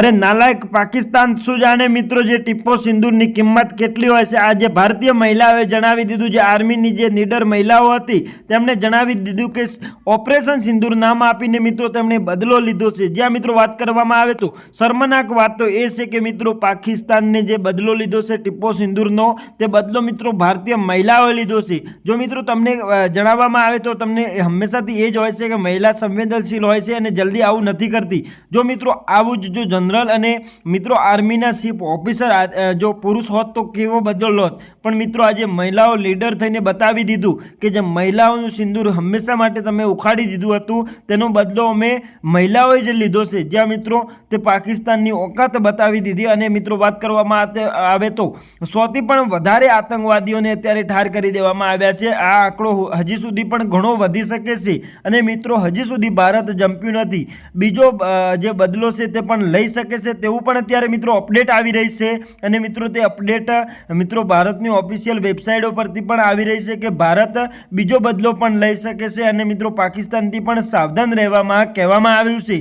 અરે નાલાયક પાકિસ્તાન શું જાણે મિત્રો જે ટીપ્પો સિંદૂરની કિંમત કેટલી હોય છે? આજે ભારતીય મહિલાઓએ જણાવી દીધું જે આર્મીની જે નીડર મહિલાઓ હતી, તેમણે જણાવી દીધું કે ઓપરેશન સિંદૂર નામ આપીને મિત્રો તેમણે બદલો લીધો છે. જ્યાં મિત્રો વાત કરવામાં આવે તો શર્મનાક વાત તો એ છે કે મિત્રો પાકિસ્તાનને જે બદલો લીધો છે ટીપ્પો સિંદૂરનો તે બદલો મિત્રો ભારતીય મહિલાઓએ લીધો છે. જો મિત્રો તમને જણાવવામાં આવે તો તમને હંમેશાથી એ જ હોય છે કે મહિલા સંવેદનશીલ હોય છે અને જલ્દી આવું નથી કરતી. જો મિત્રો આવું જ જો જનરલ અને મિત્રો આર્મીના ચીફ ઓફિસર જો પુરુષ હોત તો કેવો બદલો લોત પણ મિત્રો આજે મહિલાઓ લીડર થઈને બતાવી દીધું કે જે મહિલાઓનું સિંદૂર હંમેશા માટે તમે ઉખાડી દીધું હતું, તેનો બદલો અમે મહિલાઓએ જ લીધો છે. જ્યાં મિત્રો તે પાકિસ્તાનની ઓકાત બતાવી દીધી અને મિત્રો વાત કરવામાં આવે તો સોથી પણ વધારે આતંકવાદીઓને અત્યારે ઠાર કરી દેવામાં આવ્યા છે. આ આંકડો હજી સુધી પણ ઘણો વધી શકે છે અને મિત્રો હજી સુધી ભારત જંપ્યું નથી. બીજો જે બદલો છે તે પણ લઈ શકે છે તેવું પણ અત્યારે મિત્રો અપડેટ આવી રહી છે. અને મિત્રો તે અપડેટ મિત્રો ભારતની ઓફિશિયલ વેબસાઇટો પરથી પણ આવી રહી છે કે ભારત બીજો બદલો પણ લઈ શકે છે અને મિત્રો પાકિસ્તાનથી પણ સાવધાન રહેવામાં કહેવામાં આવ્યું છે.